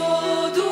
воду.